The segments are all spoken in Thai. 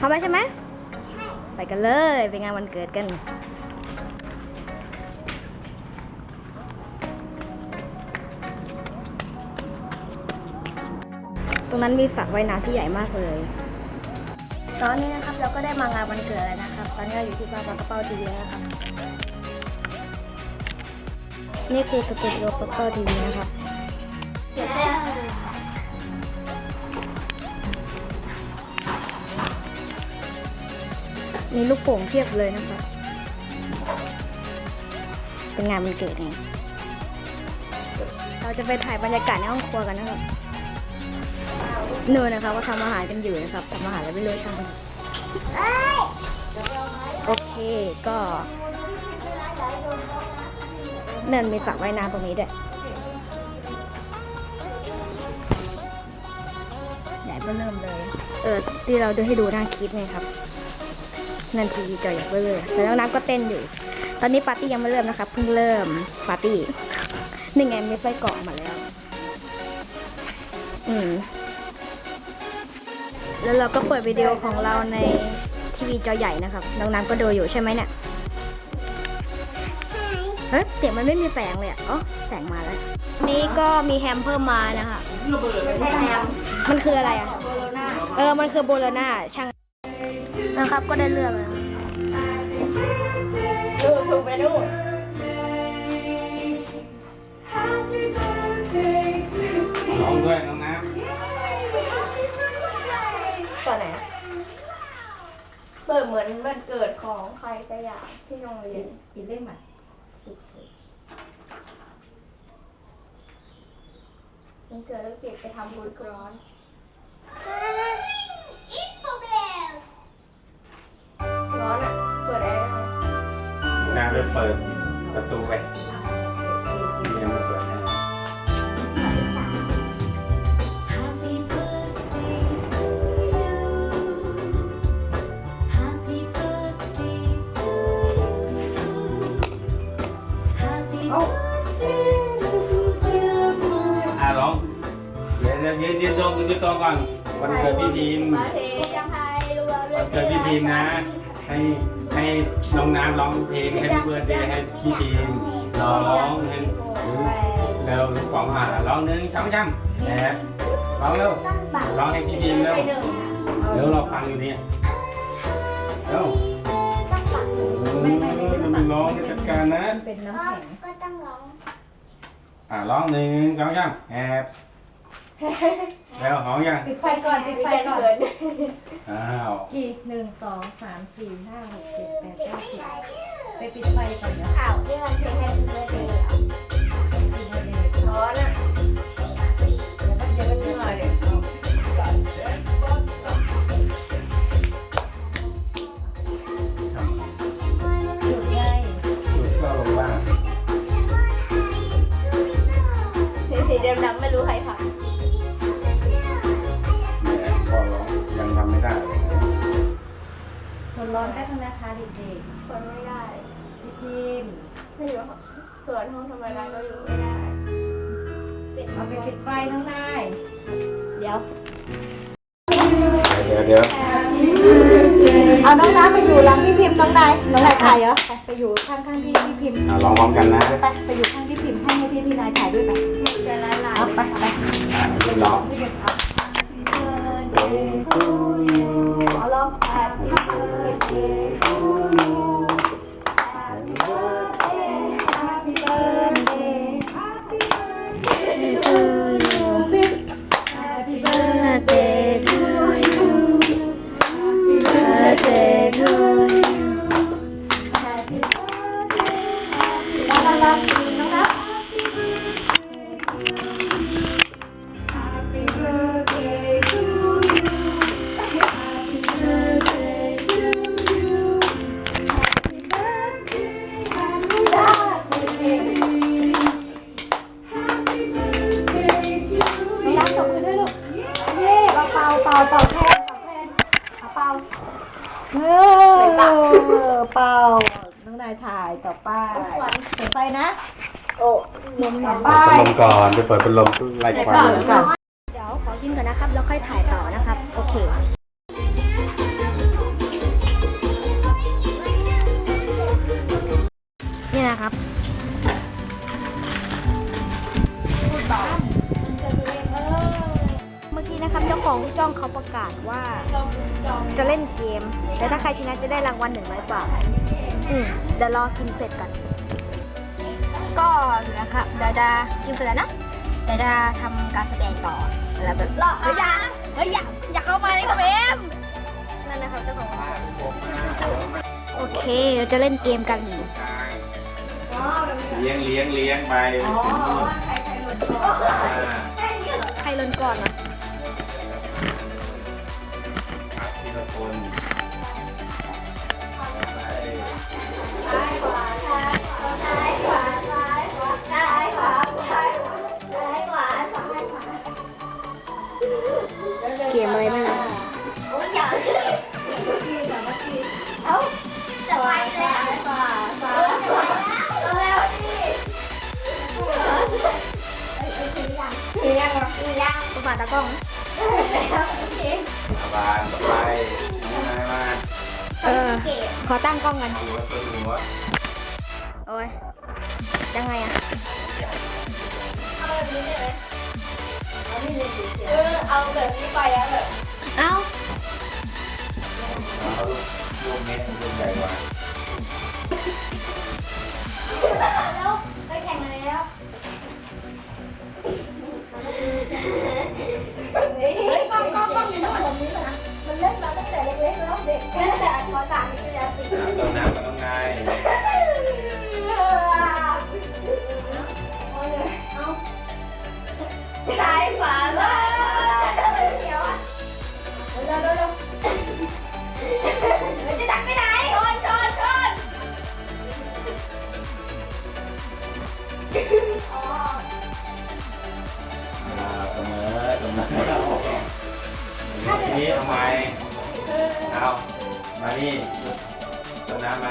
พร้อมไหมใช่ไหมไปกันเลยไปงานวันเกิดกัน ตรงนั้นมีสระว่ายน้ำที่ใหญ่มากเลย ตอนนี้นะครับเราก็ได้มางานวันเกิดแล้วนะครับ ตอนนี้เราอยู่ที่บ้านปากกระเป้าทีวีนะครับ นี่คือสตูดิโอปากกระเป้าทีวีนะครับ มีลูกโป่งเพียบเลยนะคะ เป็นงานวันเกิดไงเราจะไปถ่ายบรรยากาศในห้องครัวกันนะครับเนินนะคะว่าทำอาหารกันอยู่นะครับทำอาหารแล้วไม่รู้ช่างโอเคก็เนินมีสระว่ายน้ำตรงนี้ด้วยใหญ่เบ้อเริ่มเลย เออที่เราดูให้ดูหน้าคลิปไงครับ นันทีจอยอยากเบอร์แล้วน้องน้ำก็เต้นอยู่ ตอนนี้ปาร์ตี้ยังไม่เริ่มนะครับเพิ่งเริ่มปาร์ตี้นี่ไงมีไส้กรอกมาแล้ว อืม แล้วเราก็เปิดวิดีโอของเราในทีวีจอใหญ่นะครับ น้องน้ำก็ดูอยู่ใช่ไหมเนี่ยเฮ้ยเสียงมันไม่มีแสงเลยอะอ๋อแสงมาแล้ว นี่ก็มีแฮมเพิ่มมานะคะมันคืออะไรอะ เออ มันคือโบโลนาช่าง นะครับ ก็ได้เลือกแล้วดูถูกไปดูร้องด้วยน้องน้ก่อนไหนอะเปิดเหมือนวันเกิดของใครสักอย่างที่โรงเรียนอีกเล่มอะวันเกิดแล้วเก็บไปทำบุญร้อน เลยเปิดประตูไปยังไม่เปิดให้ Happy birthday to you. Happy birthday to you. Happy birthday to you, my อะร้องเดี๋ยวเดี๋ยวยืนยืนตรงยืนตรงก่อนวันเกิดพี่พิมพ์มาเทยังไทยรัวเรื่วันเกิดพี่พิมพ์นะ ให้ให้น้องน้ำร้องเพลงให้พี่เบิร์ดเดย์ให้พี่พิมพ์ร้องให้เร็วกล่องอ่าร้องหนึ่งช้ำช้ำแอบร้องเร็วร้องให้พี่พิมพ์เร็วไปหนึ่งเดี๋ยวเราฟังอยู่เนี่ยเร็วสักปักไม่ไม่ไม่ต้องร้องให้จัดการนะเป็นน้ำแข็งก็ต้องร้องอ่าร้องหนึ่งสองสามแอบแล้วหอมยังปิดไฟก่อนปิดไฟก่อนเขิน อ้าวกี่หนึ่งสองสามสี่ห้าหกเจ็ดแปดเก้าสิบไปปิดไฟก่อนเดี๋ยวอ้าวนี่มันเพลงให้เพื่อนเลย เอาไปปิดไฟทั้งนายเดี๋ยว เดี๋ยวเดี๋ยวเอาน้องน้ำไปอยู่หลังพี่พิมพ์น้องนายน้องนายถ่ายเหรอไปไปอยู่ข้างข้างๆพี่พี่พิมพ์อะร้องพร้อมกันนะไปไปอยู่ข้างพี่พิมพ์ให้ให้พี่พี่นายถ่ายด้วยไปจะละลายเอาไปไปอะยืนร้องพี่พิมพ์เอาขอร้อง Happy birthday you Happy birthday Happy birthday Happy birthday to น้องน้ำตบมือด้วยลูก เย้เป่าเป่าเป่าเป่าแทนเป่าแทนเอาเป่าเออเป่า น้องนายถ่ายต่อไปเปิด ไปนะ โอ้ลมหนาวบ้าดลมก่อนไปเปิดเป็นลมไล่ควันเดี๋ยวขอยินก่อนนะครับ แล้วค่อยถ่ายต่อนะครับ โอเคนี่นะครับเมื่อกี้นะครับเจ้าของจ้องเขาประกาศว่า จะเล่นเกม แต่ถ้าใครชนะจะได้รางวัลหนึ่งร้อยบาทอืมเดี๋ยวรอกินเสร็จก่อน ก็นะครับเดี๋ยวจะกินเสร็จแล้วนะเดี๋ยวจะทำการแสดงต่อแล้วแบบเฮ้ยอย่าเฮ้ยอย่าอย่าเข้ามาในคอมเมนต์นั่นนะครับเจ้าของโอเคเดี๋ยวจะเล่นเกมกัน เลี้ยงเลี้ยงเลี้ยงไปเป็นนู่นอ่ ตากล้องนะอาบานต่อไปน้องนายมาเออ ขอตั้งกล้องกันหัวตัวหัวโอ้ยยังไงอะเออเอาแบบนี้ไปอะแบบเอ้าเอาลูกเม็ดลูกใหญ่กว่า แล้วไปแข่งมาแล้ว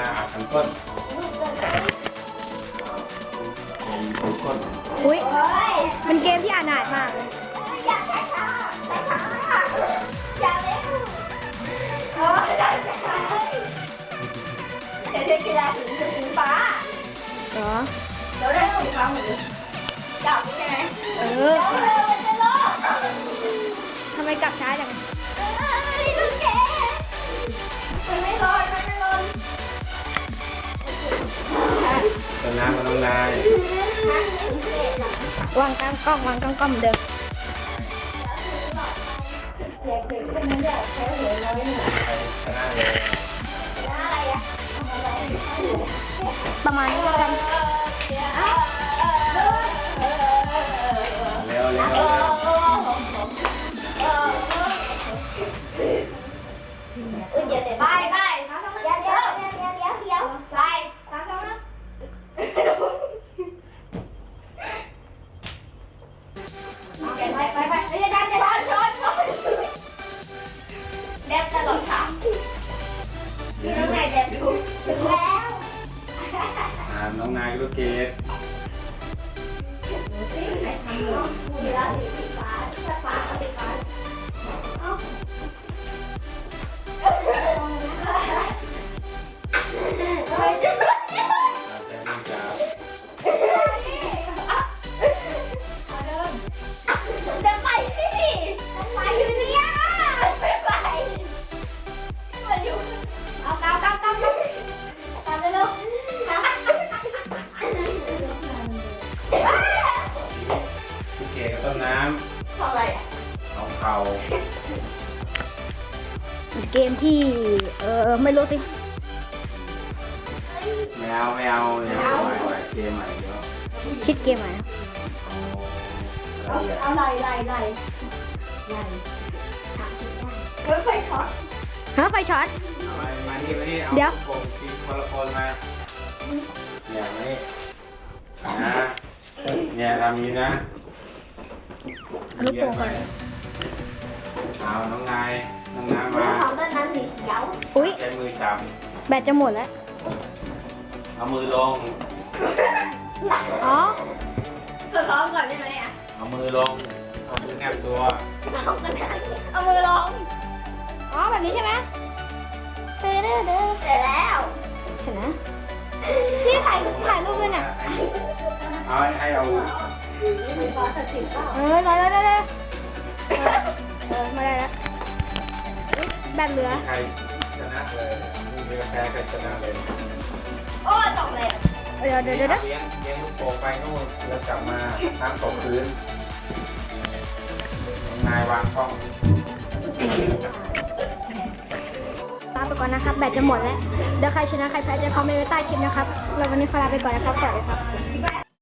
มาอาบกันก้นเอาก้นอุ้ยเฮ้ยมันเกมที่อานาถมาก อย่าช้าช้าช้าช้าอย่าเร็วเออช้าช้าเดี๋ยวเธอกีฬาถึงถึงฟ้าเหรอเดี๋ยวได้ถึงฟ้าหมดเลยจับใช่ไหมเอเร็อวเร็วมันจะรอดทำไมกลับช้าจัง ต้นน้ำกับน้องนาย วางกลางกล้องวางกลางกล้องเหมือนเดิมเด็กเด็กคนนี้เนี่ยใช้หัวน้อยหนึ่งใครชนะเลยอะไรอะประมาณนี้กันเร็วเร็วเดี๋ยวเดี๋ยวไปไปเมี อไม่รู้สิไม่เอาไม่เอาเดี๋ยวไหวไหวเกมใหม่เดี๋ยวคิดเกมใหม่นะเอาเอาไหลไหลไหลไหลไฟช็อตฮะไฟช็อตมามานี่มานี่เอาเดี๋ยวโป่งตีคนละคนมาเนี่ยมานี่นะเนี่ยทำอย่างนี้นะลูกโป่งก่อนเอาน้องนาย น้องน้ำเรื่มาองของต้นน้ำสีเขียวอุ้ยใช้มือจับ แบตจะหมดแล้ว เอามือลง อ๋อเราซ้อมก่อนได้ไหมอะเอามือลง เอามือแนบตัวซ้อมกันนะเอามือลงอ๋อ แบบนี้ใช่ไหมเด้อเด้อเด้อเสร็จแล้วเห็นนะ นี่ถ่ายถ่ายรูปเลยน่ะ เอาให้เอาเออได้ได้ได้เออมาได้แล้ว แบตเหลือ ใครชนะเลยมีกาแฟใครชนะเลยโอ้ตกเลยเดี๋ยวเดี๋ยวเดี๋ยวเดี๋ยวเลี้ยงเลี้ยงลูกโป่งไปนู่นแล้วกลับมาทางตกพื้นนายวางกล้องลาไปก่อนนะครับ แบตจะหมดแล้ว เดี๋ยวใครชนะใครแพ้จะคอมเมนต์ไว้ใต้คลิปนะครับ แล้ววันนี้ขอลาไปก่อนนะครับ สวัสดีครับ